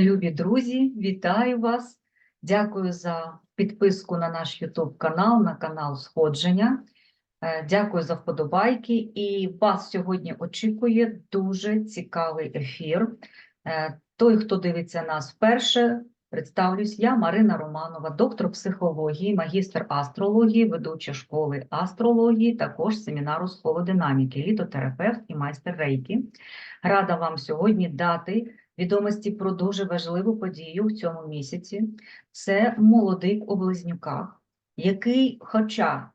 Любі друзі, вітаю вас! Дякую за підписку на наш YouTube канал, на канал Сходження. Е, Дякую за вподобайки. І вас сьогодні очікує дуже цікавий ефір. Е, Той, хто дивиться нас вперше, представлюсь, я Марина Романова, доктор психології, магістр астрології, ведуча школи астрології, також семінару з холодинаміки, літотерапевт і майстер рейки. Рада вам сьогодні дати відомості про дуже важливу подію в цьому місяці. Це молодик у близнюках, який, хоча,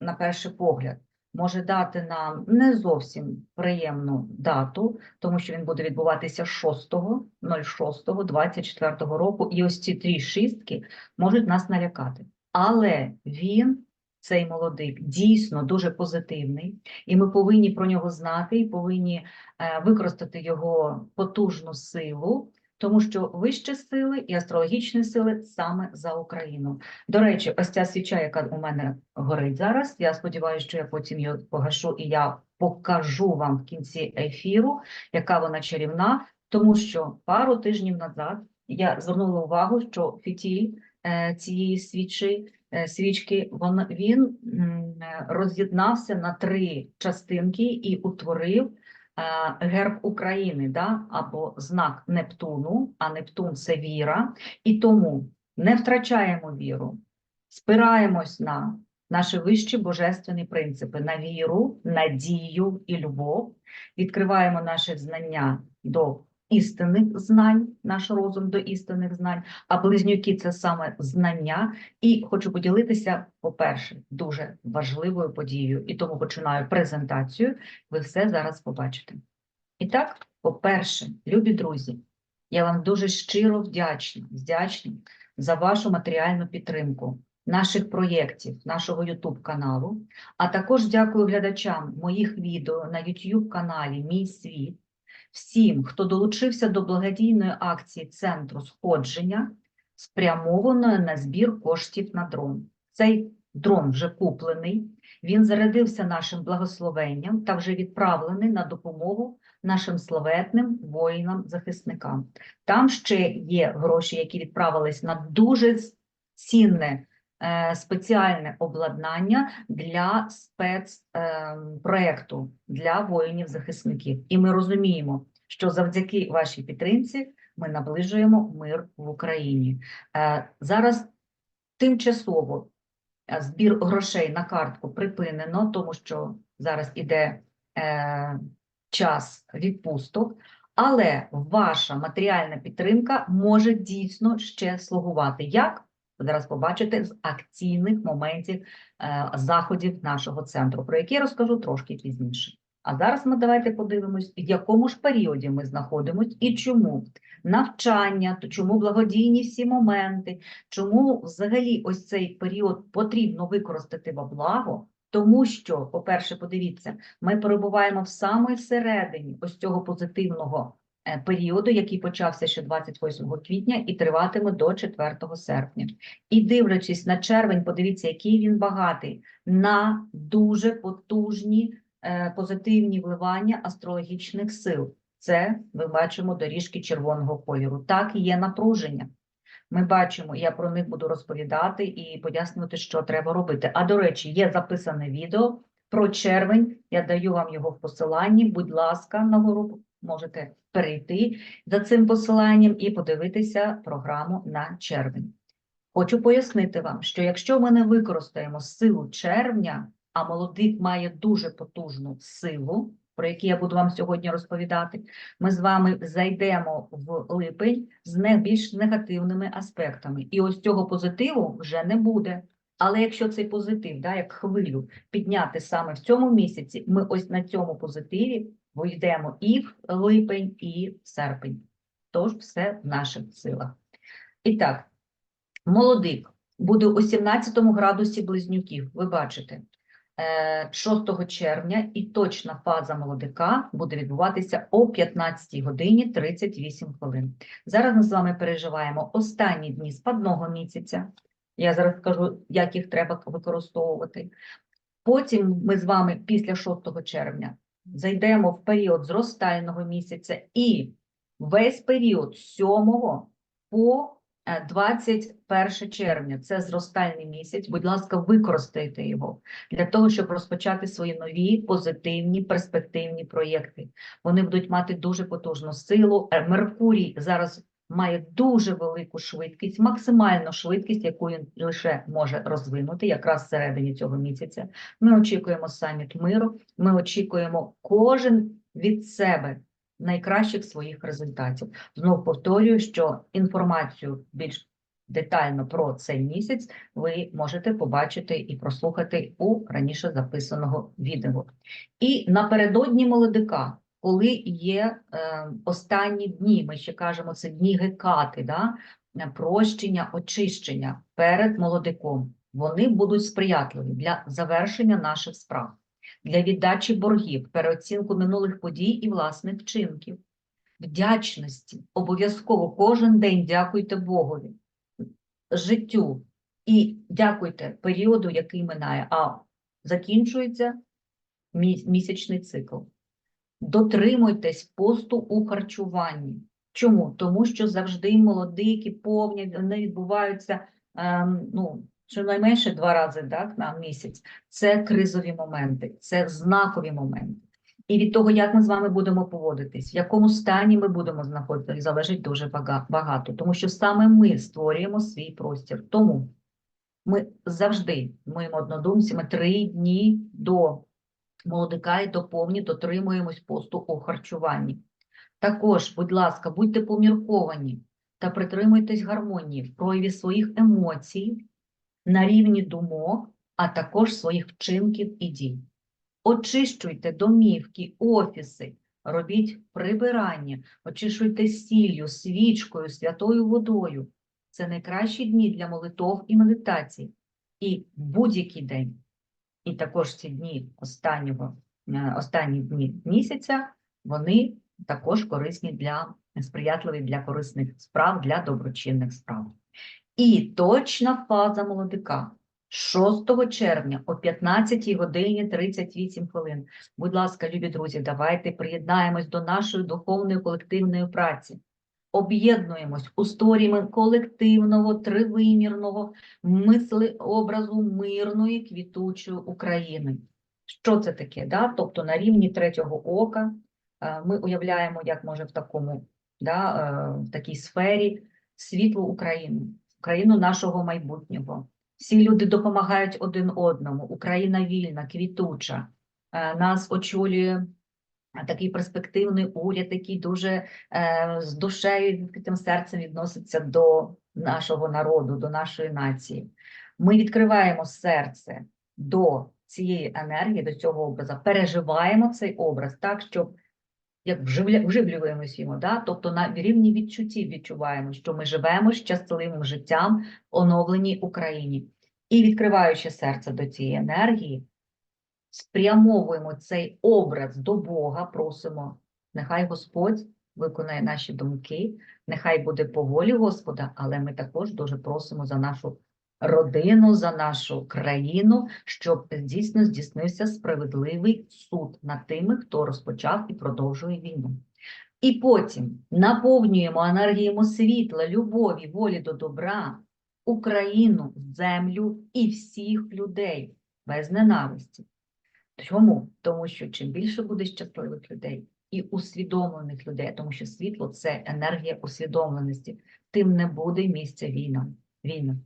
на перший погляд, може дати нам не зовсім приємну дату, тому що він буде відбуватися 6.06.24 року, і ось ці три шістки можуть нас налякати. Але він, цей молодик, дійсно дуже позитивний, і ми повинні про нього знати і повинні е, використати його потужну силу, тому що вищі сили і астрологічні сили саме за Україну. До речі, ось ця свіча, яка у мене горить зараз. Я сподіваюся, що я потім її погашу і я покажу вам в кінці ефіру, яка вона чарівна, тому що пару тижнів назад я звернула увагу, що фітіль цієї свічі. е, Свічки він е, роз'єднався на три частинки і утворив е, герб України, да? або знак Нептуну, а Нептун це віра, і тому не втрачаємо віру, спираємось на наші вищі божественні принципи, на віру, надію і любов, відкриваємо наші знання до істинних знань, наш розум до істинних знань, а близнюки це саме знання. І хочу поділитися, по-перше, дуже важливою подією, і тому починаю презентацію. Ви все зараз побачите. І так, по-перше, любі друзі, я вам дуже щиро вдячна, вдячна за вашу матеріальну підтримку наших проєктів, нашого YouTube каналу, а також дякую глядачам моїх відео на YouTube каналі Мій світ, всім, хто долучився до благодійної акції Центру сходження, спрямованої на збір коштів на дрон. Цей дрон вже куплений, він зарядився нашим благословенням та вже відправлений на допомогу нашим славетним воїнам-захисникам. Там ще є гроші, які відправились на дуже цінне спеціальне обладнання для спецпроекту для воїнів-захисників. І ми розуміємо, що завдяки вашій підтримці ми наближуємо мир в Україні. Е, Зараз тимчасово е, збір грошей на картку припинено, тому що зараз іде е, час відпусток, але ваша матеріальна підтримка може дійсно ще слугувати. Як? Ви зараз побачите з акційних моментів е, заходів нашого центру, про які я розкажу трошки пізніше. А зараз ми давайте подивимось, в якому ж періоді ми знаходимося і чому навчання, то чому благодійні всі моменти, чому взагалі ось цей період потрібно використати во благо, тому що, по-перше, подивіться, ми перебуваємо в самій середині ось цього позитивного періоду, який почався ще 28 квітня і триватиме до 4 серпня. І дивлячись на червень, подивіться, який він багатий на дуже потужні е, позитивні вливання астрологічних сил. Це ми бачимо доріжки червоного кольору. Так, є напруження. Ми бачимо, я про них буду розповідати і пояснювати, що треба робити. А до речі, є записане відео про червень. Я даю вам його в посиланні. Будь ласка, на групу можете перейти за цим посиланням і подивитися програму на червень. Хочу пояснити вам, що якщо ми не використаємо силу червня, а молодик має дуже потужну силу, про які я буду вам сьогодні розповідати, ми з вами зайдемо в липень з найбільш негативними аспектами. І ось цього позитиву вже не буде. Але якщо цей позитив, да, як хвилю, підняти саме в цьому місяці, ми ось на цьому позитиві вийдемо і в липень, і в серпень. Тож все в наших силах. І так, молодик буде у 17 градусі близнюків, ви бачите. Е, 6 червня і точна фаза молодика буде відбуватися о 15 годині 38 хвилин. Зараз ми з вами переживаємо останні дні спадного місяця. Я зараз скажу, як їх треба використовувати. Потім ми з вами після 6 червня зайдемо в період зростального місяця і Весь період з 7 по е, 21 червня це зростальний місяць. Будь ласка, використайте його для того, щоб розпочати свої нові позитивні перспективні проєкти. Вони будуть мати дуже потужну силу. Е, Меркурій зараз має дуже велику швидкість, максимальну швидкість, яку він лише може розвинути, якраз всередині цього місяця. Ми очікуємо саміт миру. Ми очікуємо кожен від себе найкращих своїх результатів. Знову повторюю, що інформацію більш детально про цей місяць ви можете побачити і прослухати у раніше записаного відео. І напередодні молодика, коли є е, останні дні, ми ще кажемо, це дні гекати, да? прощення, очищення перед молодиком, вони будуть сприятливі для завершення наших справ для віддачі боргів, переоцінку минулих подій і власних вчинків, вдячності. Обов'язково кожен день дякуйте Богові, життю і дякуйте періоду, який минає, а закінчується місячний цикл. Дотримуйтесь посту у харчуванні. Чому? Тому що завжди молодики, повні, вони відбуваються ем, ну, щонайменше два рази так, на місяць. Це кризові моменти, це знакові моменти. І від того, як ми з вами будемо поводитись, в якому стані ми будемо знаходитися, залежить дуже багато, тому що саме ми створюємо свій простір. Тому ми завжди, моїми однодумцями, три дні до молодика і до повні дотримуємось посту у харчуванні. Також, будь ласка, будьте помірковані та притримуйтесь гармонії в прояві своїх емоцій на рівні думок, а також своїх вчинків і дій. Очищуйте домівки, офіси, робіть прибирання, очищуйте сіллю, свічкою, святою водою. Це найкращі дні для молитов і медитацій. І будь-який день, і також ці дні останнього, е, останні дні місяця, вони також корисні для сприятливі для корисних справ, для доброчинних справ. І точна фаза молодика 6 червня о 15 годині 38 хвилин. Будь ласка, любі друзі, давайте приєднаємось до нашої духовної колективної праці. Об'єднуємось у створюємо колективного, тривимірного мисли образу мирної квітучої України. Що це таке? Да? Тобто на рівні третього ока е, ми уявляємо, як може в такому, да, е, в такій сфері світлу Україну, Україну нашого майбутнього. Всі люди допомагають один одному. Україна вільна, квітуча. Е, Нас очолює такий перспективний уряд, який дуже е, з душею і відкритим серцем відноситься до нашого народу, до нашої нації. Ми відкриваємо серце до цієї енергії, до цього образу, переживаємо цей образ так, щоб як вживлюємось йому, да? тобто на рівні відчуттів відчуваємо, що ми живемо щасливим життям в оновленій Україні. І відкриваючи серце до цієї енергії, спрямовуємо цей образ до Бога, просимо, нехай Господь виконає наші думки, нехай буде по волі Господа, але ми також дуже просимо за нашу родину, за нашу країну, щоб дійсно здійснився справедливий суд над тими, хто розпочав і продовжує війну. І потім наповнюємо енергіями світла, любові, волі до добра Україну, землю і всіх людей без ненависті. Чому? Тому що чим більше буде щасливих людей і усвідомлених людей, тому що світло це енергія усвідомленості, тим не буде місця війнам. війна.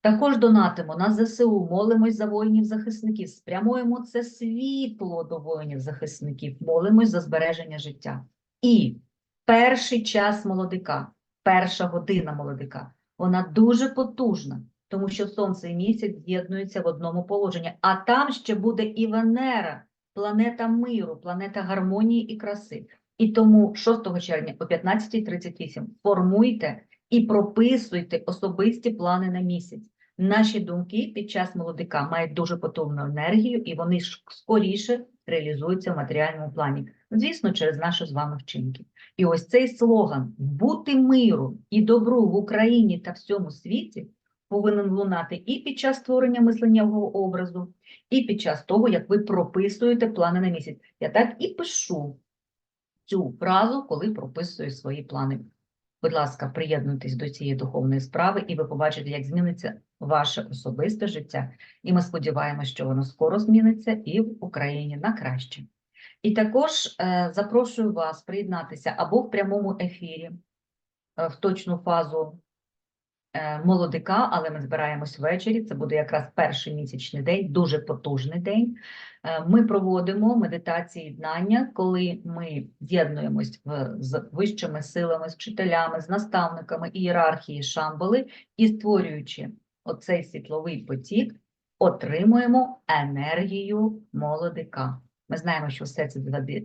Також донатимо на ЗСУ, молимось за воїнів-захисників, спрямуємо це світло до воїнів-захисників, молимось за збереження життя. І перший час молодика, перша година молодика, вона дуже потужна, тому що сонце і місяць з'єднуються в одному положенні, а там ще буде і Венера, планета миру, планета гармонії і краси. І тому 6 червня о 15.38 формуйте і прописуйте особисті плани на місяць. Наші думки під час молодика мають дуже потужну енергію, і вони скоріше реалізуються в матеріальному плані. Звісно, через наші з вами вчинки. І ось цей слоган бути миру і добру в Україні та всьому світі повинен лунати і під час створення мисленнєвого образу, і під час того, як ви прописуєте плани на місяць. Я так і пишу. цю фразу, коли прописую свої плани. Будь ласка, приєднуйтесь до цієї духовної справи, і ви побачите, як зміниться ваше особисте життя. І ми сподіваємося, що воно скоро зміниться і в Україні на краще. І також е, запрошую вас приєднатися або в прямому ефірі е, в точну фазу молодика, але ми збираємось ввечері. Це буде якраз перший місячний день, дуже потужний день. Е, Ми проводимо медитації єднання, коли ми з'єднуємось з вищими силами, з вчителями, з наставниками ієрархії Шамбали і створюючи оцей світловий потік, отримуємо енергію молодика. Ми знаємо, що все це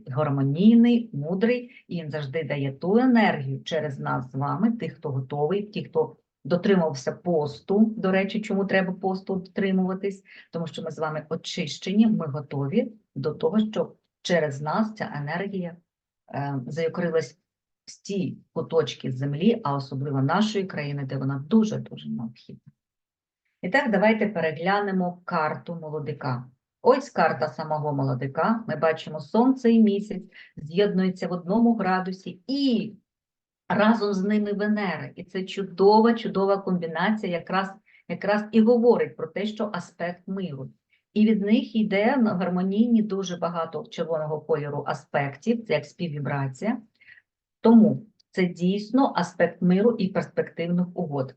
гармонійний, мудрий, і він завжди дає ту енергію через нас з вами, тих, хто готовий, ті, хто дотримався посту. До речі, чому треба посту дотримуватись? Тому що ми з вами очищені, ми готові до того, щоб через нас ця енергія е, заякорилась в ті куточки землі, а особливо нашої країни, де вона дуже-дуже необхідна. І так, давайте переглянемо карту молодика. Ось карта самого молодика. Ми бачимо сонце і місяць з'єднуються в одному градусі і разом з ними Венера. І це чудова, чудова комбінація, якраз, якраз і говорить про те, що аспект миру. І від них йде на гармонійні дуже багато червоного кольору аспектів, це як співвібрація. Тому це дійсно аспект миру і перспективних угод.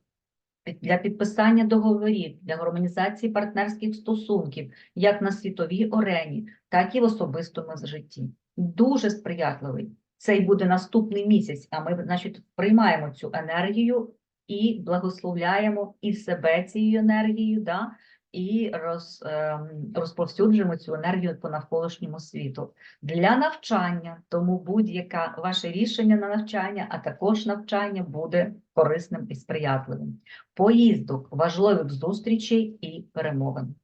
Для підписання договорів, для гармонізації партнерських стосунків, як на світовій орені, так і в особистому житті. Дуже сприятливий. Цей буде наступний місяць, а ми, значить, приймаємо цю енергію і благословляємо і себе цією енергією, да? і роз, ем, розповсюджуємо цю енергію по навколишньому світу для навчання. Тому будь-яке ваше рішення на навчання, а також навчання буде корисним і сприятливим. Поїздок, важливих зустрічей і перемовин.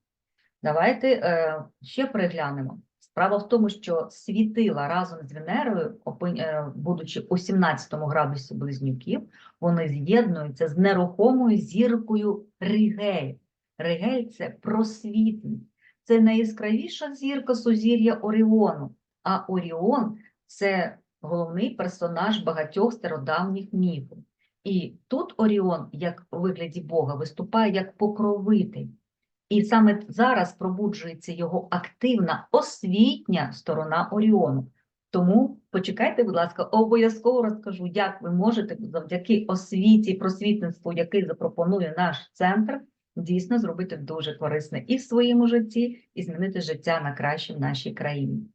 Давайте е, ще переглянемо. Справа в тому, що світила разом з Венерою, е, будучи у 17 градусі близнюків, вони з'єднуються з нерухомою зіркою Ригель. Ригель – це просвітність. Це найяскравіша зірка сузір'я Оріону. А Оріон – це головний персонаж багатьох стародавніх міфів. І тут Оріон, як у вигляді Бога, виступає як покровитель. І саме зараз пробуджується його активна освітня сторона Оріону. Тому почекайте, будь ласка, обов'язково розкажу, як ви можете завдяки освіті, просвітництву, який запропонує наш центр, дійсно зробити дуже корисне і в своєму житті, і змінити життя на краще в нашій країні.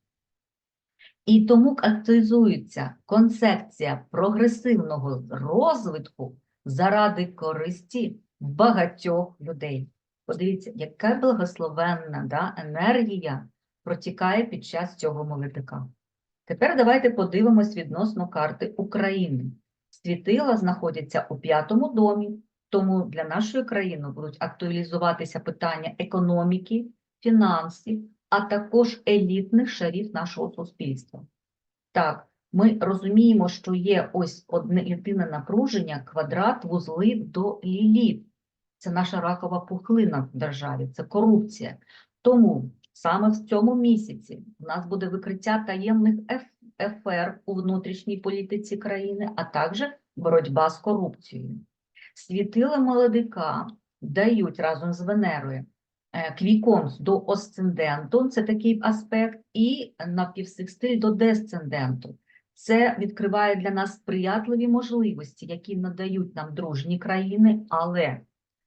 І тому активізується концепція прогресивного розвитку заради користі багатьох людей. Подивіться, яка благословенна да, енергія протікає під час цього молитика. Тепер давайте подивимось відносно карти України. Світила знаходяться у п'ятому домі, тому для нашої країни будуть актуалізуватися питання економіки, фінансів, а також елітних шарів нашого суспільства. Так, ми розуміємо, що є ось одне єдине напруження, квадрат вузли до ліліт. Це наша ракова пухлина в державі, це корупція. Тому саме в цьому місяці у нас буде викриття таємних ефер у внутрішній політиці країни, а також боротьба з корупцією. Світила молодика дають разом з Венерою е, квіконс до осценденту, це такий аспект, і напівсекстиль до десценденту. Це відкриває для нас сприятливі можливості, які надають нам дружні країни, але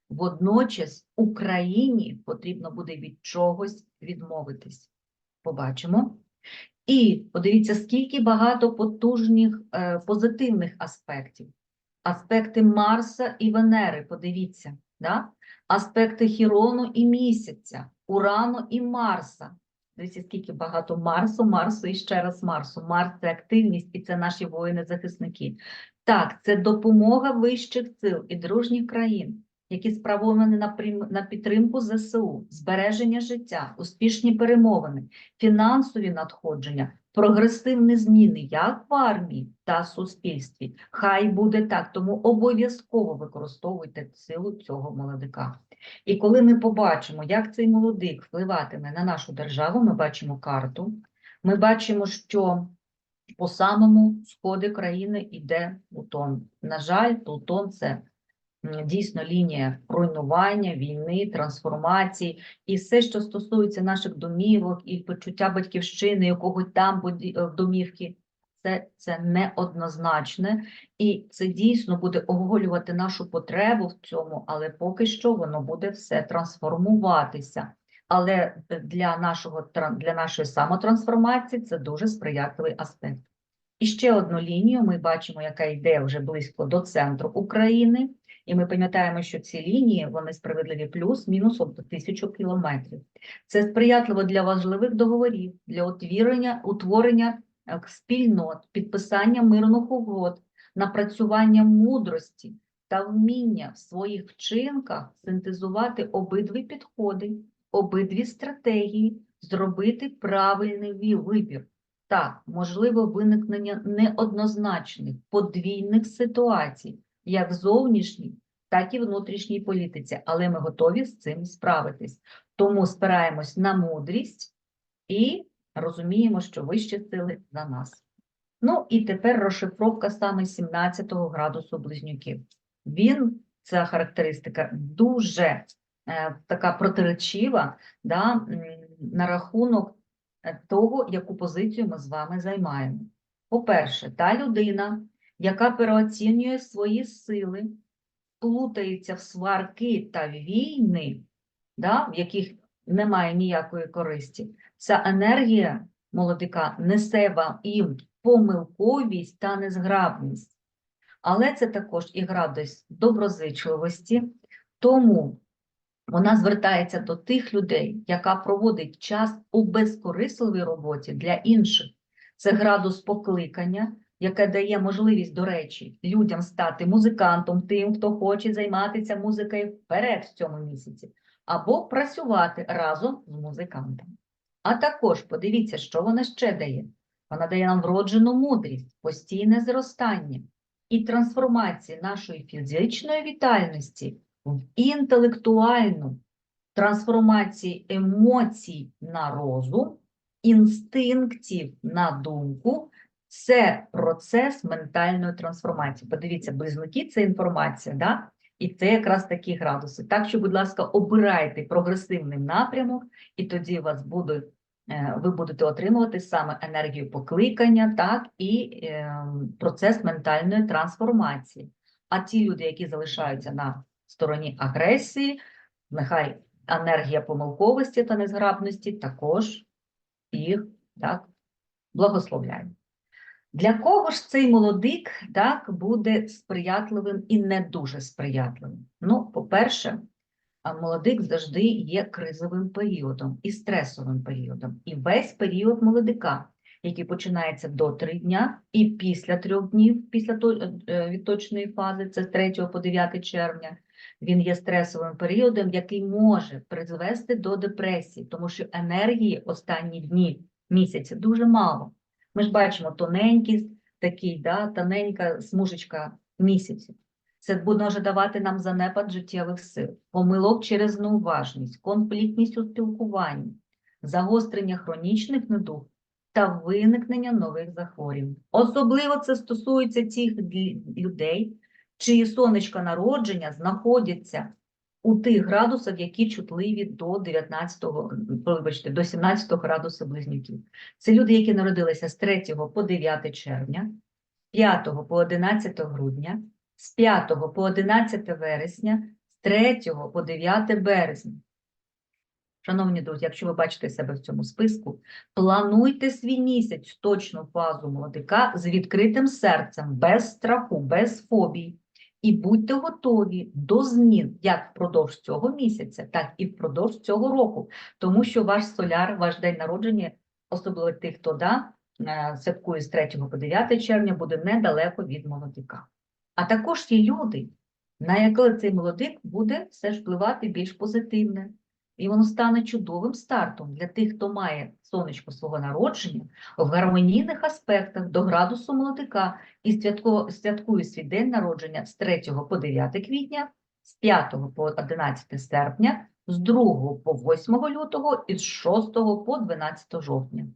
водночас Україні потрібно буде від чогось відмовитись. Побачимо. І подивіться, скільки багато потужних е, позитивних аспектів. Аспекти Марса і Венери, подивіться, да? аспекти Хірону і місяця, Урану і Марса. Дивіться, скільки багато Марсу, Марсу і ще раз Марсу. Марс це активність і це наші воїни-захисники. Так, це допомога вищих сил і дружніх країн, які спрямовані на, на підтримку ЗСУ, збереження життя, успішні перемовини, фінансові надходження, прогресивні зміни як в армії та суспільстві. Хай буде так, тому обов'язково використовуйте силу цього молодика. І коли ми побачимо, як цей молодик впливатиме на нашу державу, ми бачимо карту, ми бачимо, що по самому сходи країни йде Плутон. На жаль, Плутон це дійсно лінія руйнування, війни, трансформації і все, що стосується наших домівок і почуття батьківщини, якого там е, домівки, це, це неоднозначне, і це дійсно буде оголювати нашу потребу в цьому, але поки що воно буде все трансформуватися. Але е, для, нашого, для нашої самотрансформації це дуже сприятливий аспект. І ще одну лінію ми бачимо, яка йде вже близько до центру України, і ми пам'ятаємо, що ці лінії вони справедливі плюс-мінус от тисячу кілометрів. Це сприятливо для важливих договорів, для утворення, утворення спільнот, підписання мирних угод, напрацювання мудрості та вміння в своїх вчинках синтезувати обидві підходи, обидві стратегії, зробити правильний вибір. Так, можливо виникнення неоднозначних подвійних ситуацій, як в зовнішній, так і внутрішній політиці, але ми готові з цим справитись. Тому спираємось на мудрість і розуміємо, що вищі сили за нас. Ну і тепер розшифровка саме 17 градусу близнюків. Він, ця характеристика, дуже е, така протиречива да, на рахунок е, того, яку позицію ми з вами займаємо. По-перше, та людина, яка переоцінює свої сили, плутається в сварки та війни, да, в яких немає ніякої користі, ця енергія молодика несе вам їм помилковість та незграбність. Але це також і градус доброзичливості, тому вона звертається до тих людей, яка проводить час у безкорисливій роботі для інших. Це градус покликання, яке дає можливість, до речі, людям стати музикантом, тим, хто хоче займатися музикою вперед в цьому місяці, або працювати разом з музикантом. А також подивіться, що вона ще дає. Вона дає нам вроджену мудрість, постійне зростання і трансформацію нашої фізичної вітальності в інтелектуальну трансформацію емоцій на розум, інстинктів на думку. Це процес ментальної трансформації. Подивіться, близнюки це інформація, да? і це якраз такі градуси. Так що, будь ласка, обирайте прогресивний напрямок, і тоді вас буде, е, ви будете отримувати саме енергію покликання, так, і е, процес ментальної трансформації. А ті люди, які залишаються на стороні агресії, нехай енергія помилковості та незграбності також їх так, благословляє. Для кого ж цей молодик так, буде сприятливим і не дуже сприятливим? Ну, по-перше, молодик завжди є кризовим періодом і стресовим періодом. І весь період молодика, який починається до 3 дня і після трьох днів, після е, відточної фази, це з 3 по 9 червня, він є стресовим періодом, який може призвести до депресії, тому що енергії останні дні місяця дуже мало. Ми ж бачимо тоненький такий, да, тоненька смужечка місяців. Це може давати нам занепад життєвих сил, помилок через неуважність, конфліктність у спілкуванні, загострення хронічних недуг та виникнення нових захворювань. Особливо це стосується тих людей, чиї сонечка народження знаходяться у тих градусах, які чутливі до 19, вибачте, до 17 градуса близнюків. Це люди, які народилися з 3 по 9 червня, з 5 по 11 грудня, з 5 по 11 вересня, з 3 по 9 березня. Шановні друзі, якщо ви бачите себе в цьому списку, плануйте свій місяць, точну фазу молодика з відкритим серцем, без страху, без фобій. І будьте готові до змін як впродовж цього місяця, так і впродовж цього року, тому що ваш соляр, ваш день народження, особливо тих, хто да, е, святкує з 3 по 9 червня, буде недалеко від молодика. А також є люди, на яких цей молодик буде все ж впливати більш позитивне. І воно стане чудовим стартом для тих, хто має сонечко свого народження в гармонійних аспектах до градусу молодика і святкує свій день народження з 3 по 9 квітня, з 5 по 11 серпня, з 2 по 8 лютого і з 6 по 12 жовтня.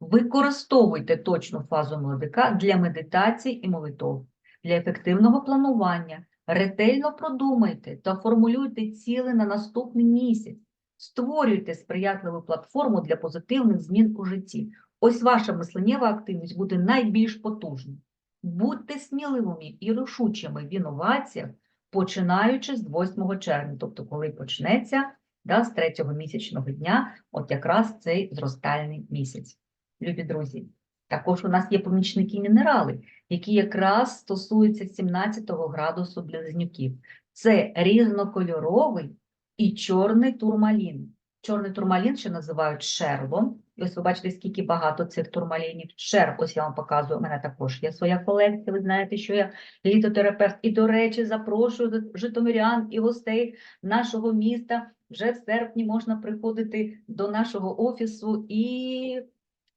Використовуйте точну фазу молодика для медитацій і молитов, для ефективного планування. Ретельно продумайте та формулюйте цілі на наступний місяць. Створюйте сприятливу платформу для позитивних змін у житті. Ось ваша мисленнєва активність буде найбільш потужною. Будьте сміливими і рішучими в інноваціях, починаючи з 8 червня, тобто коли почнеться да, з третього місячного дня, от якраз цей зростальний місяць. Любі друзі, також у нас є помічники мінерали, які якраз стосуються 17 градусу близнюків. Це різнокольоровий і чорний турмалін. Чорний турмалін ще називають шервом. І ось ви бачите, скільки багато цих турмалінів. Шерв, ось я вам показую, у мене також є своя колекція. Ви знаєте, що я літотерапевт. І, до речі, запрошую житомирян і гостей нашого міста. Вже в серпні можна приходити до нашого офісу і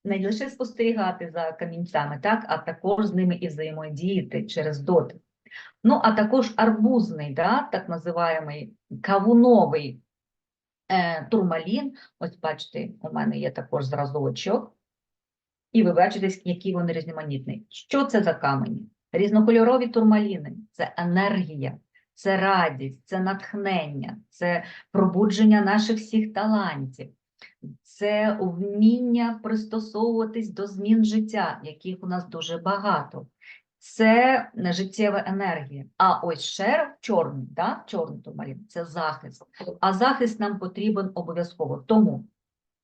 не лише спостерігати за камінцями, так, а також з ними і взаємодіяти через дотик. Ну, а також арбузний, да, так називаємий кавуновий е, турмалін. Ось бачите, у мене є також зразочок. І ви бачите, які вони різноманітні. Що це за камені? Різнокольорові турмаліни це енергія, це радість, це натхнення, це пробудження наших всіх талантів, це вміння пристосовуватись до змін життя, яких у нас дуже багато. Це життєва енергія. А ось шерв чорний, да? чорний турмалін це захист. А захист нам потрібен обов'язково. Тому,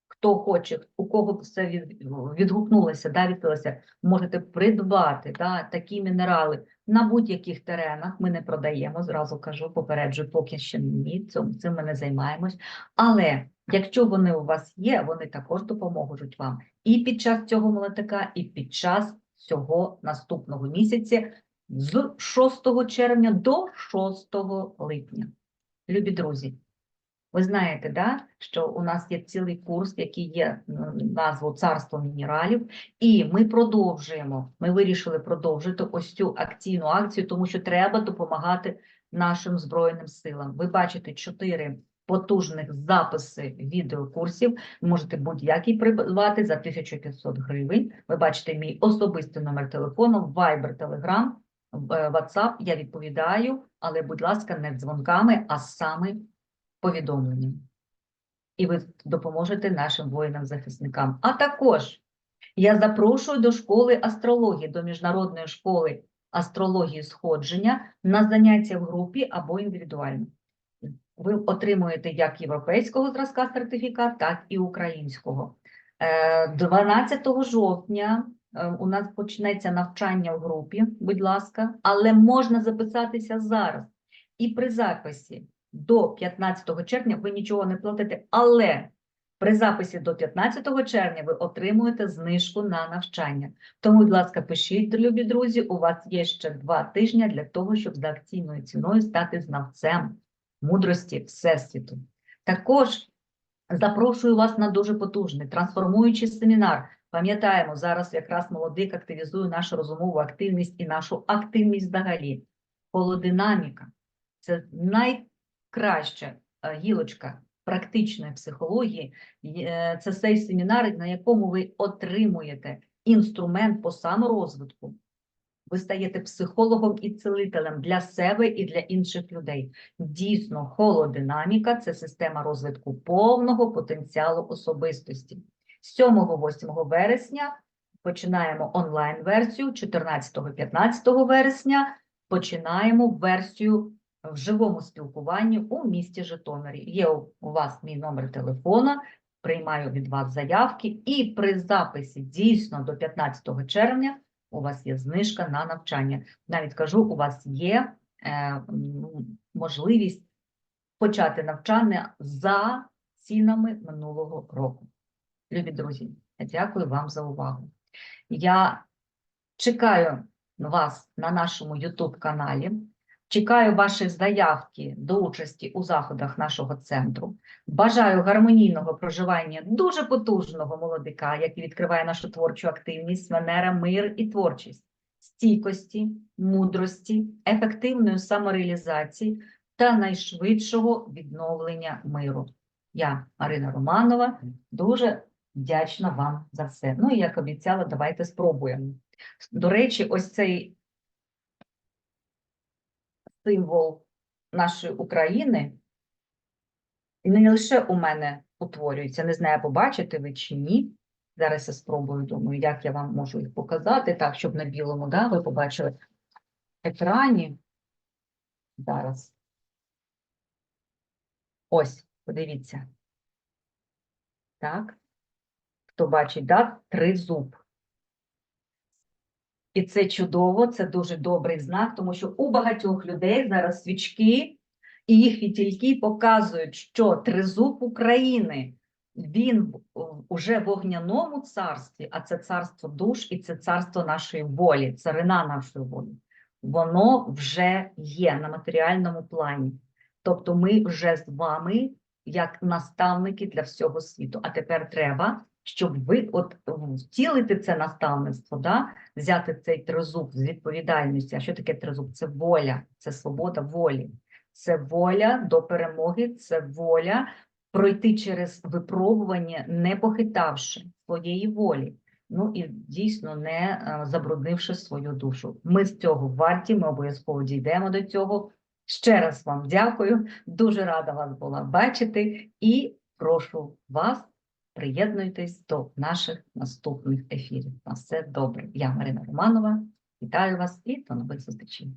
хто хоче, у кого це від, відгукнулося, да, відкрилося, можете придбати да, такі мінерали на будь-яких теренах. Ми не продаємо, зразу кажу, попереджую, поки ще ні, цим, цим ми не займаємось. Але якщо вони у вас є, вони також допоможуть вам і під час цього молотика, і під час цього наступного місяця з 6 червня до 6 липня. Любі друзі, ви знаєте, да, що у нас є цілий курс, який є назву Царство мінералів, і ми продовжуємо. Ми вирішили продовжити ось цю акційну акцію, тому що треба допомагати нашим Збройним силам. Ви бачите чотири потужних записи відеокурсів. Можете будь-який придбати за 1500 гривень. Ви бачите мій особистий номер телефону, Viber, Telegram, WhatsApp. Я відповідаю, але, будь ласка, не дзвонками, а саме повідомленням. І ви допоможете нашим воїнам-захисникам. А також я запрошую до школи астрології, до міжнародної школи астрології сходження на заняття в групі або індивідуально. Ви отримуєте як європейського зразка сертифікат, так і українського. Е, 12 жовтня е, у нас почнеться навчання в групі, будь ласка, але можна записатися зараз. І при записі до 15 червня ви нічого не платите, але при записі до 15 червня ви отримуєте знижку на навчання. Тому, будь ласка, пишіть, любі друзі, у вас є ще два тижні для того, щоб за акційною ціною стати знавцем мудрості Всесвіту. Також запрошую вас на дуже потужний трансформуючий семінар. Пам'ятаємо, зараз якраз молодик активізує нашу розумову активність і нашу активність взагалі. Холодинаміка це найкраща е, гілочка практичної психології. Е, Це цей семінар, на якому ви отримуєте інструмент по саморозвитку. Ви стаєте психологом і цілителем для себе і для інших людей. Дійсно, холодинаміка це система розвитку повного потенціалу особистості. 7-8 вересня починаємо онлайн-версію, 14-15 вересня починаємо версію в живому спілкуванні у місті Житомирі. Є у вас мій номер телефона, приймаю від вас заявки, і при записі дійсно до 15 червня у вас є знижка на навчання. Навіть кажу, у вас є е, можливість почати навчання за цінами минулого року. Любі друзі, дякую вам за увагу. Я чекаю вас на нашому YouTube каналі. Чекаю ваші заявки до участі у заходах нашого центру. Бажаю гармонійного проживання дуже потужного молодика, який відкриває нашу творчу активність, Венера, мир і творчість, стійкості, мудрості, ефективної самореалізації та найшвидшого відновлення миру. Я, Марина Романова, дуже вдячна вам за все. Ну і як обіцяла, давайте спробуємо. До речі, ось цей символ нашої України не лише у мене утворюється, не знаю, побачите ви чи ні. Зараз я спробую, думаю, як я вам можу їх показати, так, щоб на білому, да, ви побачили екрані. Зараз. Ось, подивіться. Так. Хто бачить, да? Тризуб. І це чудово, це дуже добрий знак, тому що у багатьох людей зараз свічки і їх фітільки показують, що тризуб України, він уже в вогняному царстві, а це царство душ і це царство нашої волі, царина нашої волі. Воно вже є на матеріальному плані. Тобто ми вже з вами як наставники для всього світу. А тепер треба, щоб ви от втілити це наставництво, да? взяти цей тризуб з відповідальністю. А що таке тризуб? Це воля, це свобода волі, це воля до перемоги, це воля пройти через випробування, не похитавши своєї волі. Ну і дійсно не е, забруднивши свою душу. Ми з цього варті, ми обов'язково дійдемо до цього. Ще раз вам дякую. Дуже рада вас була бачити і прошу вас приєднуйтесь до наших наступних ефірів. На все добре. Я Марина Романова. Вітаю вас і до нових зустрічей.